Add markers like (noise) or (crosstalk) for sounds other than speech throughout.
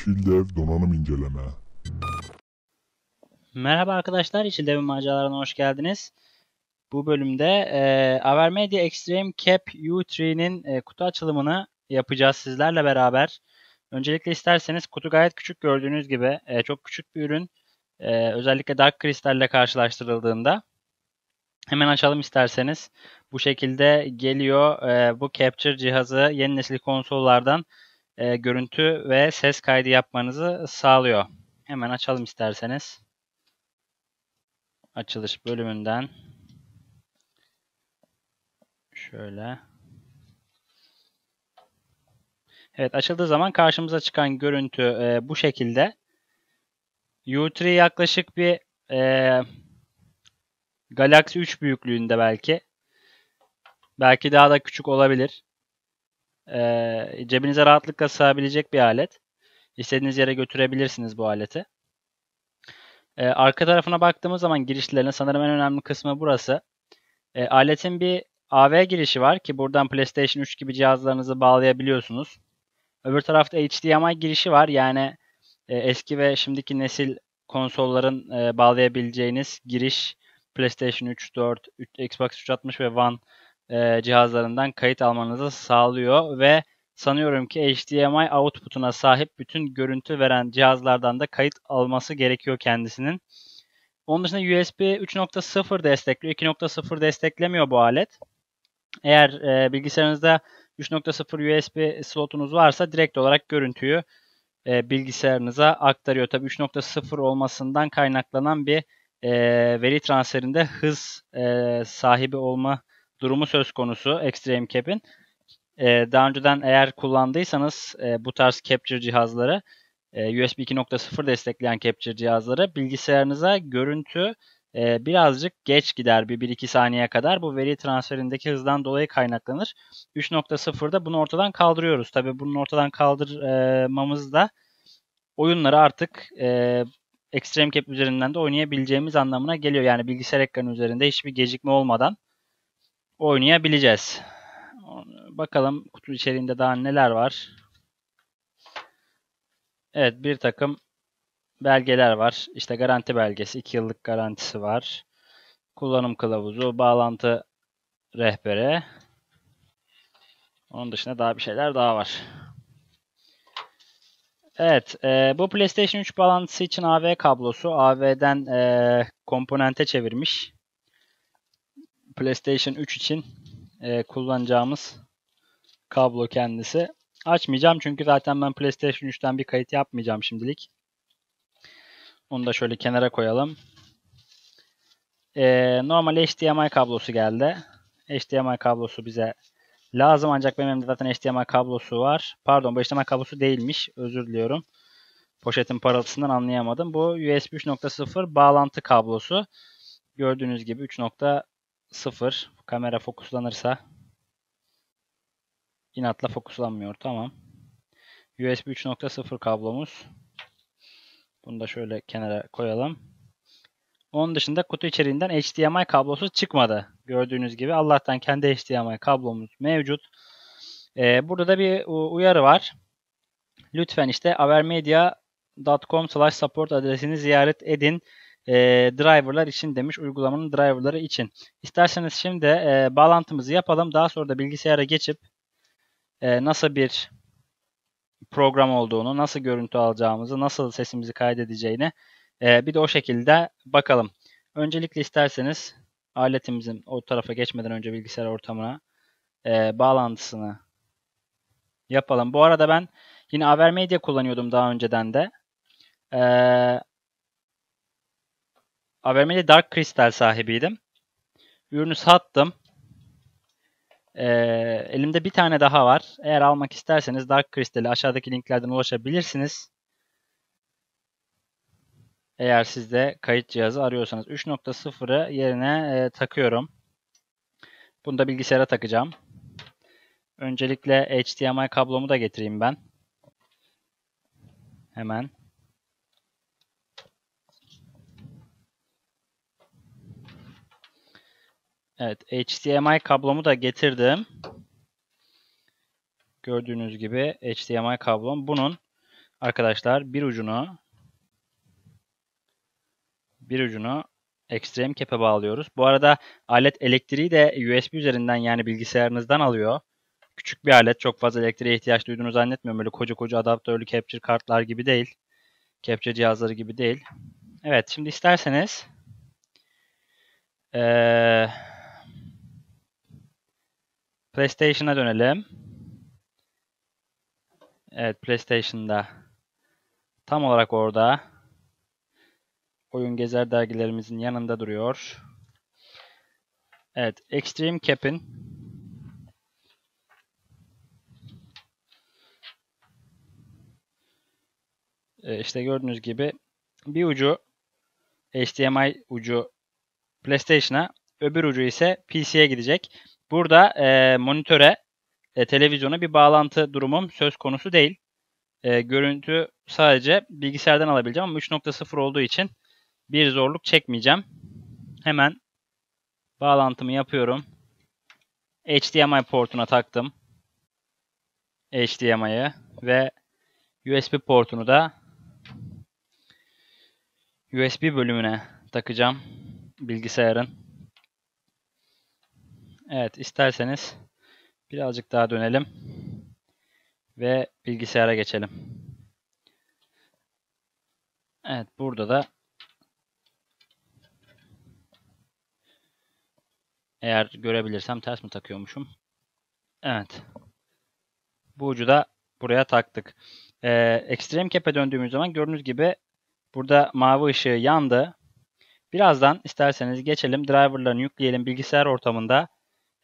Yeşil Dev donanım inceleme. Merhaba arkadaşlar, Yeşil Devin maceralarına hoş geldiniz. Bu bölümde e, Avermedia Extreme Cap U3'nin e, kutu açılımını yapacağız sizlerle beraber. Öncelikle isterseniz kutu gayet küçük gördüğünüz gibi. E, çok küçük bir ürün. E, özellikle Dark Crystal ile karşılaştırıldığında. Hemen açalım isterseniz. Bu şekilde geliyor. E, bu Capture cihazı yeni nesil konsollardan e, görüntü ve ses kaydı yapmanızı sağlıyor. Hemen açalım isterseniz. Açılış bölümünden. Şöyle. Evet açıldığı zaman karşımıza çıkan görüntü e, bu şekilde. U3 yaklaşık bir e, Galaxy 3 büyüklüğünde belki. Belki daha da küçük olabilir. E, cebinize rahatlıkla sığabilecek bir alet. İstediğiniz yere götürebilirsiniz bu aleti. E, arka tarafına baktığımız zaman girişlerine sanırım en önemli kısmı burası. E, aletin bir AV girişi var ki buradan PlayStation 3 gibi cihazlarınızı bağlayabiliyorsunuz. Öbür tarafta HDMI girişi var. Yani e, eski ve şimdiki nesil konsolların e, bağlayabileceğiniz giriş PlayStation 3, 4, 3, Xbox 360 ve One e, cihazlarından kayıt almanızı sağlıyor ve sanıyorum ki HDMI output'una sahip bütün görüntü veren cihazlardan da kayıt alması gerekiyor kendisinin. Onun dışında USB 3.0 destekliyor. 2.0 desteklemiyor bu alet. Eğer e, bilgisayarınızda 3.0 USB slotunuz varsa direkt olarak görüntüyü e, bilgisayarınıza aktarıyor. Tabii 3.0 olmasından kaynaklanan bir e, veri transferinde hız e, sahibi olma durumu söz konusu Extreme Cap'in. E, daha önceden eğer kullandıysanız e, bu tarz capture cihazları e, USB 2.0 destekleyen capture cihazları bilgisayarınıza görüntü e, birazcık geç gider bir 1-2 saniye kadar. Bu veri transferindeki hızdan dolayı kaynaklanır. 3.0'da bunu ortadan kaldırıyoruz. Tabii bunun ortadan kaldırmamız da oyunları artık e, Extreme Cap üzerinden de oynayabileceğimiz anlamına geliyor. Yani bilgisayar ekranı üzerinde hiçbir gecikme olmadan oynayabileceğiz. Bakalım kutu içeriğinde daha neler var. Evet bir takım belgeler var. İşte garanti belgesi, 2 yıllık garantisi var. Kullanım kılavuzu, bağlantı rehberi. Onun dışında daha bir şeyler daha var. Evet, e, bu PlayStation 3 bağlantısı için AV kablosu. AV'den e, komponente çevirmiş. PlayStation 3 için e, kullanacağımız kablo kendisi. Açmayacağım çünkü zaten ben PlayStation 3'ten bir kayıt yapmayacağım şimdilik. Onu da şöyle kenara koyalım. Ee, normal HDMI kablosu geldi. HDMI kablosu bize lazım ancak benim elimde zaten HDMI kablosu var. Pardon bu HDMI kablosu değilmiş. Özür diliyorum. Poşetin parıltısından anlayamadım. Bu USB 3.0 bağlantı kablosu. Gördüğünüz gibi 3.0 kamera fokuslanırsa inatla fokuslanmıyor. Tamam. USB 3.0 kablomuz. Bunu da şöyle kenara koyalım. Onun dışında kutu içeriğinden HDMI kablosu çıkmadı. Gördüğünüz gibi Allah'tan kendi HDMI kablomuz mevcut. Ee, burada da bir uyarı var. Lütfen işte avermedia.com slash support adresini ziyaret edin. E, driverlar için demiş. Uygulamanın driverları için. İsterseniz şimdi e, bağlantımızı yapalım. Daha sonra da bilgisayara geçip e, nasıl bir program olduğunu, nasıl görüntü alacağımızı, nasıl sesimizi kaydedeceğini e, bir de o şekilde bakalım. Öncelikle isterseniz aletimizin o tarafa geçmeden önce bilgisayar ortamına e, bağlantısını yapalım. Bu arada ben yine Avermedia kullanıyordum daha önceden de. E, Avermedia Dark Crystal sahibiydim. Ürünü sattım. Ee, elimde bir tane daha var. Eğer almak isterseniz Dark Crystal'i aşağıdaki linklerden ulaşabilirsiniz. Eğer siz de kayıt cihazı arıyorsanız 3.0'ı yerine e, takıyorum. Bunu da bilgisayara takacağım. Öncelikle HDMI kablomu da getireyim ben. Hemen. Evet, HDMI kablomu da getirdim. Gördüğünüz gibi HDMI kablom. Bunun arkadaşlar bir ucunu bir ucunu Extreme Cap'e bağlıyoruz. Bu arada alet elektriği de USB üzerinden yani bilgisayarınızdan alıyor. Küçük bir alet. Çok fazla elektriğe ihtiyaç duyduğunu zannetmiyorum. Böyle koca koca adaptörlü capture kartlar gibi değil. Capture cihazları gibi değil. Evet şimdi isterseniz ee, PlayStation'a dönelim. Evet PlayStation'da tam olarak orada Oyun Gezer dergilerimizin yanında duruyor. Evet Extreme Cap'in e, işte gördüğünüz gibi bir ucu HDMI ucu PlayStation'a öbür ucu ise PC'ye gidecek. Burada e, monitöre e, televizyona bir bağlantı durumum söz konusu değil. E, görüntü sadece bilgisayardan alabileceğim ama 3.0 olduğu için bir zorluk çekmeyeceğim. Hemen bağlantımı yapıyorum. HDMI portuna taktım. HDMI'yi ve USB portunu da USB bölümüne takacağım bilgisayarın. Evet isterseniz birazcık daha dönelim ve bilgisayara geçelim. Evet burada da eğer görebilirsem ters mi takıyormuşum? Evet. Bu ucu da buraya taktık. Ee, Extreme Cap'e döndüğümüz zaman gördüğünüz gibi burada mavi ışığı yandı. Birazdan isterseniz geçelim driverlarını yükleyelim bilgisayar ortamında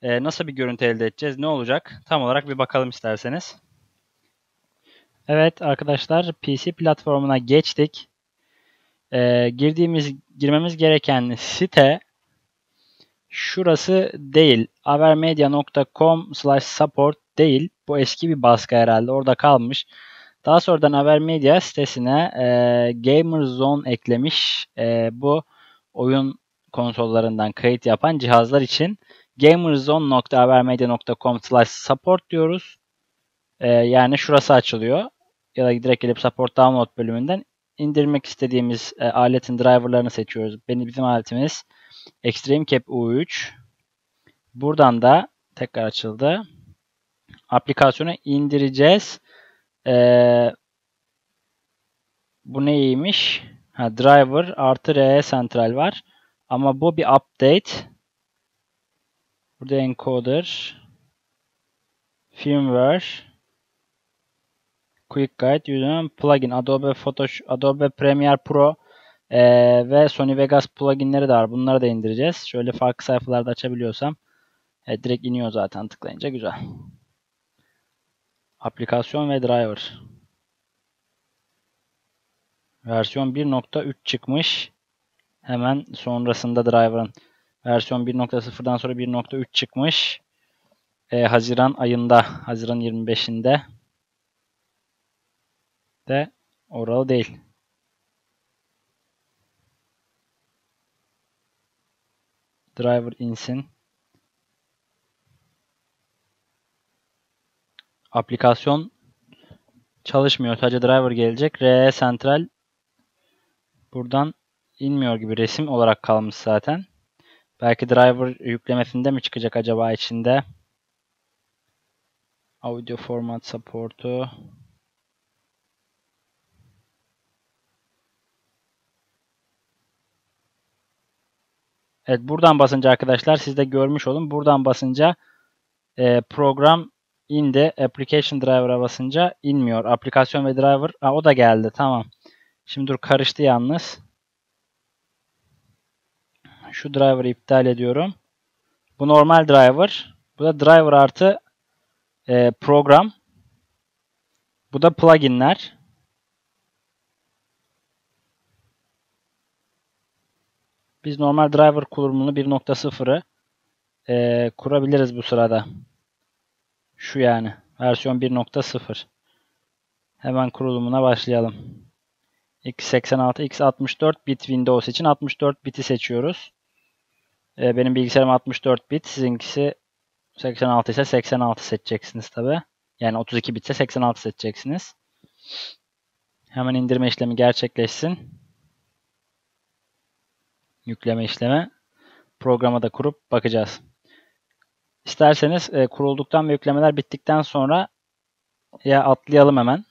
e, nasıl bir görüntü elde edeceğiz ne olacak tam olarak bir bakalım isterseniz. Evet arkadaşlar PC platformuna geçtik. E, girdiğimiz girmemiz gereken site şurası değil. avermedia.com support değil. Bu eski bir baskı herhalde. Orada kalmış. Daha sonradan Avermedia sitesine e, Gamer Zone eklemiş. E, bu oyun konsollarından kayıt yapan cihazlar için gamerzone.avermedia.com slash support diyoruz. E, yani şurası açılıyor. Ya da direkt gelip support download bölümünden indirmek istediğimiz e, aletin driverlarını seçiyoruz. Benim bizim aletimiz Extreme Cap U3. Buradan da tekrar açıldı. Aplikasyonu indireceğiz. Ee, bu neymiş? Ha, driver artı RE central var. Ama bu bir update. Burada encoder. Firmware. Quick Guide, Udemy plugin, Adobe Photoshop, Adobe Premiere Pro e, ve Sony Vegas pluginleri de var. Bunları da indireceğiz. Şöyle farklı sayfalarda açabiliyorsam e, direkt iniyor zaten tıklayınca güzel. Aplikasyon ve driver. Versiyon 1.3 çıkmış. Hemen sonrasında driver'ın versiyon 1.0'dan sonra 1.3 çıkmış. E, Haziran ayında, Haziran 25'inde de oralı değil. Driver insin. Aplikasyon çalışmıyor. Sadece driver gelecek. RE Central buradan inmiyor gibi resim olarak kalmış zaten. Belki driver yüklemesinde mi çıkacak acaba içinde? Audio format support'u Evet buradan basınca arkadaşlar siz de görmüş olun. Buradan basınca e, program indi. Application driver'a basınca inmiyor. Aplikasyon ve driver. Aa, o da geldi. Tamam. Şimdi dur karıştı yalnız. Şu driver'ı iptal ediyorum. Bu normal driver. Bu da driver artı e, program. Bu da pluginler. Biz normal driver kurulumunu 1.0'ı e, kurabiliriz bu sırada. Şu yani. Versiyon 1.0. Hemen kurulumuna başlayalım. x86, x64 bit Windows için 64 biti seçiyoruz. E, benim bilgisayarım 64 bit. Sizinkisi 86 ise 86 seçeceksiniz tabi. Yani 32 bitse 86 seçeceksiniz. Hemen indirme işlemi gerçekleşsin. Yükleme işlemi. Programa da kurup bakacağız. İsterseniz e, kurulduktan ve yüklemeler bittikten sonra ya atlayalım hemen.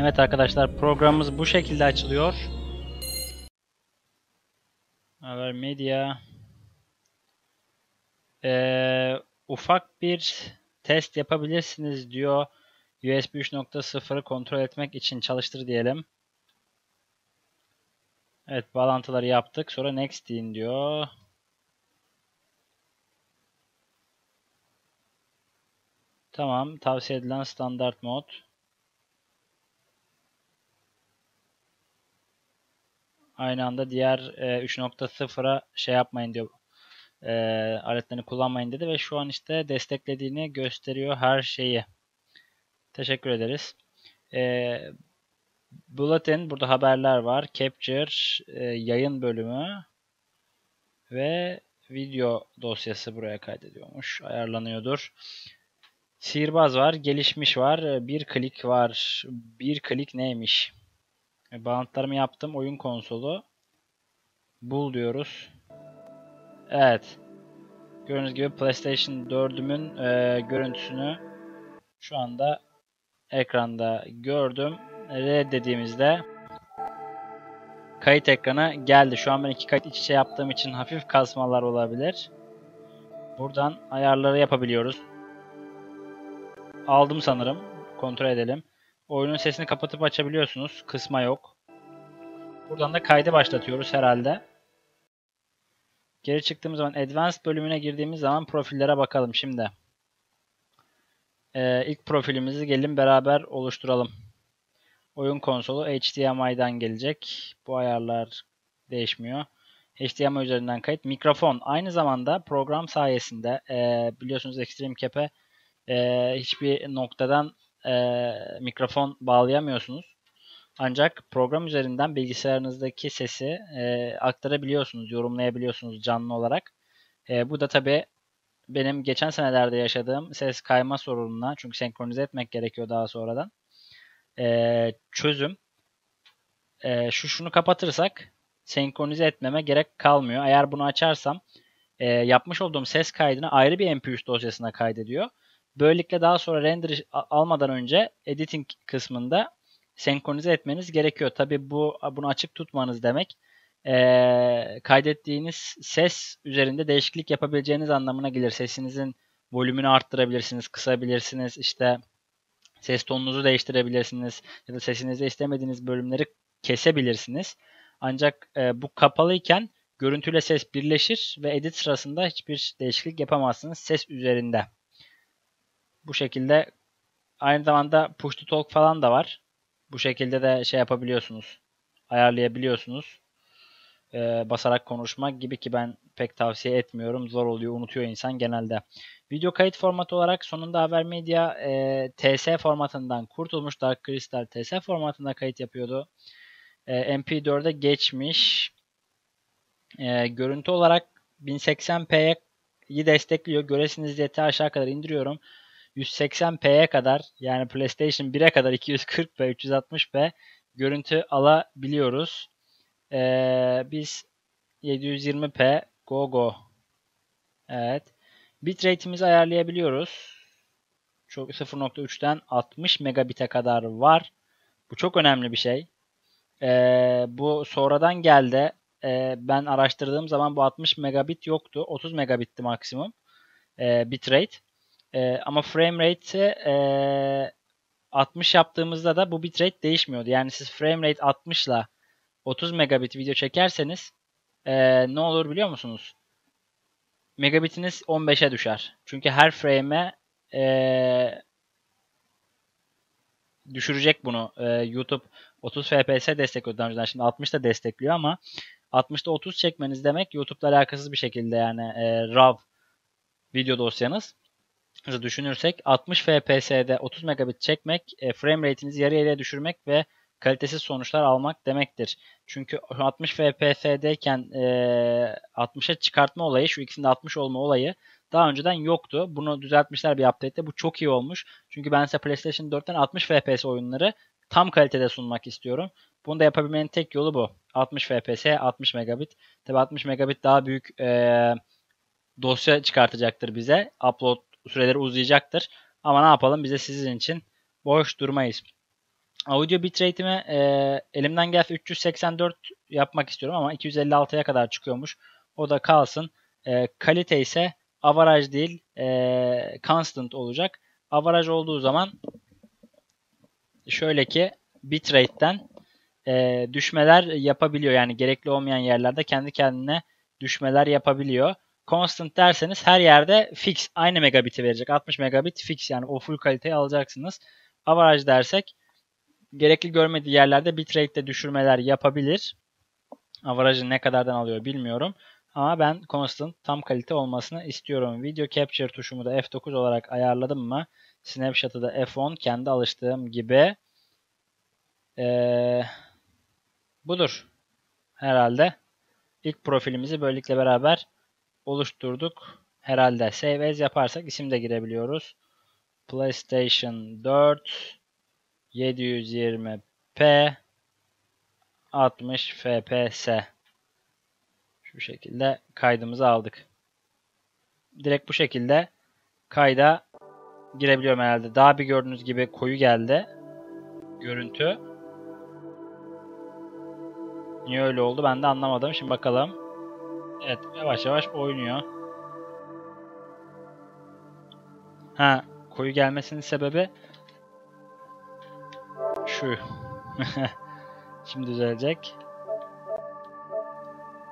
Evet arkadaşlar programımız bu şekilde açılıyor. Haber Media. Ee, ufak bir test yapabilirsiniz diyor. USB 3.0'ı kontrol etmek için çalıştır diyelim. Evet bağlantıları yaptık. Sonra next deyin diyor. Tamam. Tavsiye edilen standart mod. Aynı anda diğer e, 3.0'a şey yapmayın diyor. E, aletlerini kullanmayın dedi ve şu an işte desteklediğini gösteriyor her şeyi. Teşekkür ederiz. E, Bulletin burada haberler var. Capture e, yayın bölümü ve video dosyası buraya kaydediyormuş. Ayarlanıyordur. Sihirbaz var. Gelişmiş var. E, bir klik var. Bir klik neymiş? E, bağlantılarımı yaptım. Oyun konsolu. Bul diyoruz. Evet. Gördüğünüz gibi PlayStation 4'ümün e, görüntüsünü şu anda ekranda gördüm. Red dediğimizde kayıt ekranı geldi. Şu an ben iki kayıt iç içe yaptığım için hafif kasmalar olabilir. Buradan ayarları yapabiliyoruz. Aldım sanırım. Kontrol edelim. Oyunun sesini kapatıp açabiliyorsunuz. Kısma yok. Buradan da kaydı başlatıyoruz herhalde. Geri çıktığımız zaman Advanced bölümüne girdiğimiz zaman profillere bakalım şimdi. Ee, ilk profilimizi gelin beraber oluşturalım. Oyun konsolu HDMI'den gelecek. Bu ayarlar değişmiyor. HDMI üzerinden kayıt. Mikrofon. Aynı zamanda program sayesinde e, biliyorsunuz Extreme Cap'e e, hiçbir noktadan e, mikrofon bağlayamıyorsunuz. Ancak program üzerinden bilgisayarınızdaki sesi e, aktarabiliyorsunuz, yorumlayabiliyorsunuz canlı olarak. E, bu da tabi benim geçen senelerde yaşadığım ses kayma sorununa, çünkü senkronize etmek gerekiyor daha sonradan. E, çözüm. E, şu şunu kapatırsak senkronize etmeme gerek kalmıyor. Eğer bunu açarsam e, yapmış olduğum ses kaydını ayrı bir MP3 dosyasına kaydediyor. Böylelikle daha sonra render almadan önce editing kısmında senkronize etmeniz gerekiyor. Tabi bu bunu açık tutmanız demek e, kaydettiğiniz ses üzerinde değişiklik yapabileceğiniz anlamına gelir. Sesinizin volümünü arttırabilirsiniz, kısabilirsiniz, işte ses tonunuzu değiştirebilirsiniz ya da sesinizde istemediğiniz bölümleri kesebilirsiniz. Ancak e, bu kapalıyken görüntüyle ses birleşir ve edit sırasında hiçbir değişiklik yapamazsınız ses üzerinde. Bu şekilde aynı zamanda push to talk falan da var. Bu şekilde de şey yapabiliyorsunuz. Ayarlayabiliyorsunuz. Ee, basarak konuşmak gibi ki ben pek tavsiye etmiyorum. Zor oluyor, unutuyor insan genelde. Video kayıt formatı olarak sonunda Haber Media e, TS formatından kurtulmuş. Dark Crystal TS formatında kayıt yapıyordu. E, MP4'e geçmiş. E, görüntü olarak 1080p'yi destekliyor. Göresiniz diye aşağı kadar indiriyorum. 180p'ye kadar yani PlayStation 1'e kadar 240p, 360p görüntü alabiliyoruz. Ee, biz 720p go go. Evet. Bitrate'imizi ayarlayabiliyoruz. Çok 0.3'ten 60 megabit'e kadar var. Bu çok önemli bir şey. Ee, bu sonradan geldi. Ee, ben araştırdığım zaman bu 60 megabit yoktu. 30 megabitti maksimum e, bitrate. E, ama frame rate e, 60 yaptığımızda da bu bitrate değişmiyordu. Yani siz frame rate 60 ile 30 megabit video çekerseniz e, ne olur biliyor musunuz? Megabitiniz 15'e düşer. Çünkü her frame'e e, düşürecek bunu. E, YouTube 30 FPS destekliyor daha önceden. Şimdi 60 da destekliyor ama 60'da 30 çekmeniz demek YouTube'la alakasız bir şekilde yani e, RAW video dosyanız düşünürsek 60 FPS'de 30 megabit çekmek e, frame rate'inizi yarı yarıya düşürmek ve kalitesiz sonuçlar almak demektir. Çünkü 60 FPS'deyken e, 60'a çıkartma olayı, şu ikisinde 60 olma olayı daha önceden yoktu. Bunu düzeltmişler bir update'te. Bu çok iyi olmuş. Çünkü ben size PlayStation 4'ten 60 FPS oyunları tam kalitede sunmak istiyorum. Bunu da yapabilmenin tek yolu bu. 60 FPS, 60 megabit. Tabi 60 megabit daha büyük e, dosya çıkartacaktır bize. Upload süreleri uzayacaktır. Ama ne yapalım bize sizin için boş durmayız. Audio bitrate'imi e, elimden gelse 384 yapmak istiyorum ama 256'ya kadar çıkıyormuş. O da kalsın. E, kalite ise average değil e, constant olacak. Average olduğu zaman şöyle ki bitrate'den e, düşmeler yapabiliyor. Yani gerekli olmayan yerlerde kendi kendine düşmeler yapabiliyor. Constant derseniz her yerde fix aynı megabit'i verecek. 60 megabit fix yani o full kaliteyi alacaksınız. Average dersek gerekli görmediği yerlerde bitrate'de düşürmeler yapabilir. Average'ı ne kadardan alıyor bilmiyorum. Ama ben constant tam kalite olmasını istiyorum. Video capture tuşumu da F9 olarak ayarladım mı? Snapshot'ı da F10 kendi alıştığım gibi. Ee, budur. Herhalde. İlk profilimizi böylelikle beraber oluşturduk. Herhalde save as yaparsak isim de girebiliyoruz. PlayStation 4 720p 60 fps şu şekilde kaydımızı aldık. Direkt bu şekilde kayda girebiliyorum herhalde. Daha bir gördüğünüz gibi koyu geldi. Görüntü. Niye öyle oldu ben de anlamadım. Şimdi bakalım. Evet yavaş yavaş oynuyor. Ha koyu gelmesinin sebebi şu. (laughs) Şimdi düzelecek.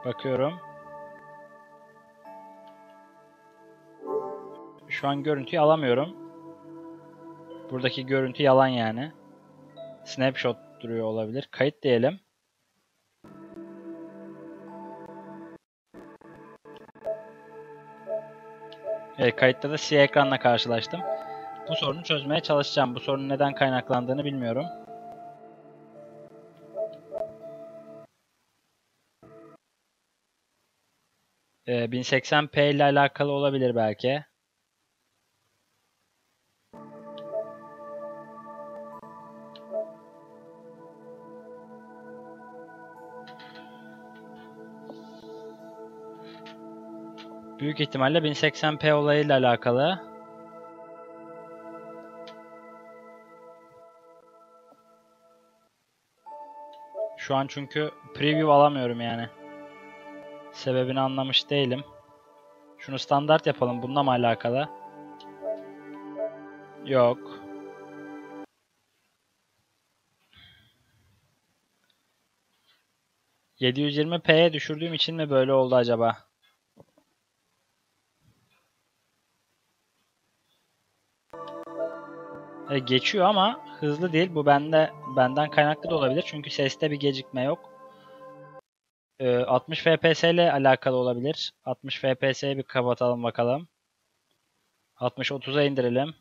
Bakıyorum. Şu an görüntüyü alamıyorum. Buradaki görüntü yalan yani. Snapshot duruyor olabilir. Kayıt diyelim. Evet, kayıtta da siyah ekranla karşılaştım. Bu sorunu çözmeye çalışacağım. Bu sorunun neden kaynaklandığını bilmiyorum. Ee, 1080p ile alakalı olabilir belki. Büyük ihtimalle 1080p olayıyla alakalı. Şu an çünkü preview alamıyorum yani. Sebebini anlamış değilim. Şunu standart yapalım. Bununla mı alakalı? Yok. ...720p'ye düşürdüğüm için mi böyle oldu acaba? E, geçiyor ama hızlı değil. Bu bende benden kaynaklı da olabilir. Çünkü seste bir gecikme yok. E, 60 fps ile alakalı olabilir. 60 fps'ye bir kapatalım bakalım. 60-30'a indirelim.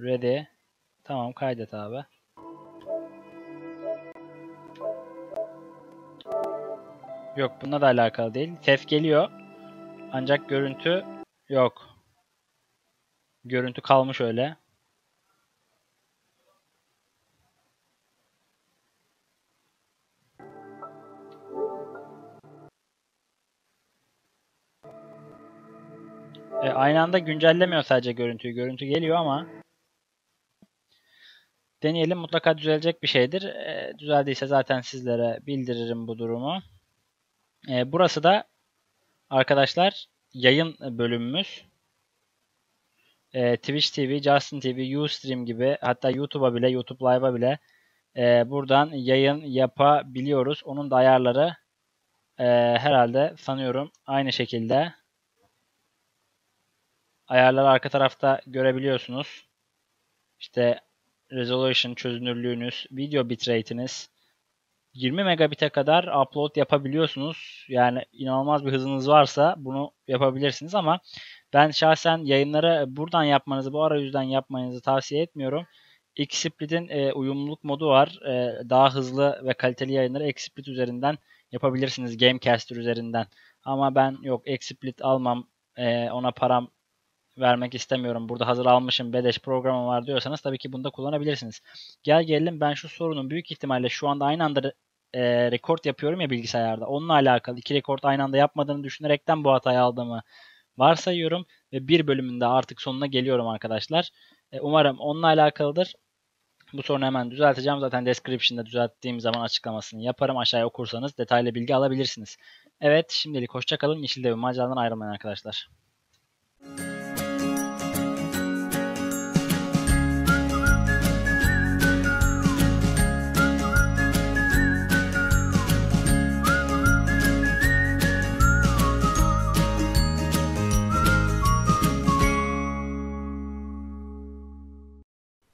Ready. Tamam kaydet abi. Yok bununla da alakalı değil. Ses geliyor. Ancak görüntü yok. Görüntü kalmış öyle. E, aynı anda güncellemiyor sadece görüntüyü. Görüntü geliyor ama deneyelim. Mutlaka düzelecek bir şeydir. E, düzeldiyse zaten sizlere bildiririm bu durumu. E, burası da arkadaşlar yayın bölümümüz. E, Twitch TV, Justin TV, Ustream gibi hatta YouTube'a bile, YouTube Live'a bile e, buradan yayın yapabiliyoruz. Onun da ayarları e, herhalde sanıyorum aynı şekilde. Ayarları arka tarafta görebiliyorsunuz. İşte resolution çözünürlüğünüz, video bitrate'iniz 20 megabit'e kadar upload yapabiliyorsunuz. Yani inanılmaz bir hızınız varsa bunu yapabilirsiniz ama ben şahsen yayınları buradan yapmanızı, bu arayüzden yapmanızı tavsiye etmiyorum. XSplit e, uyumluluk modu var. E, daha hızlı ve kaliteli yayınları XSplit üzerinden yapabilirsiniz. Gamecaster üzerinden. Ama ben yok XSplit almam, e, ona param vermek istemiyorum. Burada hazır almışım Beleş programı var diyorsanız tabii ki bunu da kullanabilirsiniz. Gel gelelim ben şu sorunun büyük ihtimalle şu anda aynı anda e, rekord yapıyorum ya bilgisayarda. Onunla alakalı iki rekord aynı anda yapmadığını düşünerekten bu hatayı aldığımı varsayıyorum. Ve bir bölümünde artık sonuna geliyorum arkadaşlar. E, umarım onunla alakalıdır. Bu sorunu hemen düzelteceğim. Zaten description'da düzelttiğim zaman açıklamasını yaparım. Aşağıya okursanız detaylı bilgi alabilirsiniz. Evet şimdilik hoşçakalın. Yeşil Devin maceradan ayrılmayın arkadaşlar.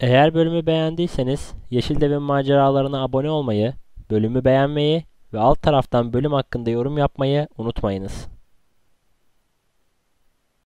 Eğer bölümü beğendiyseniz Yeşil Devin maceralarına abone olmayı, bölümü beğenmeyi ve alt taraftan bölüm hakkında yorum yapmayı unutmayınız.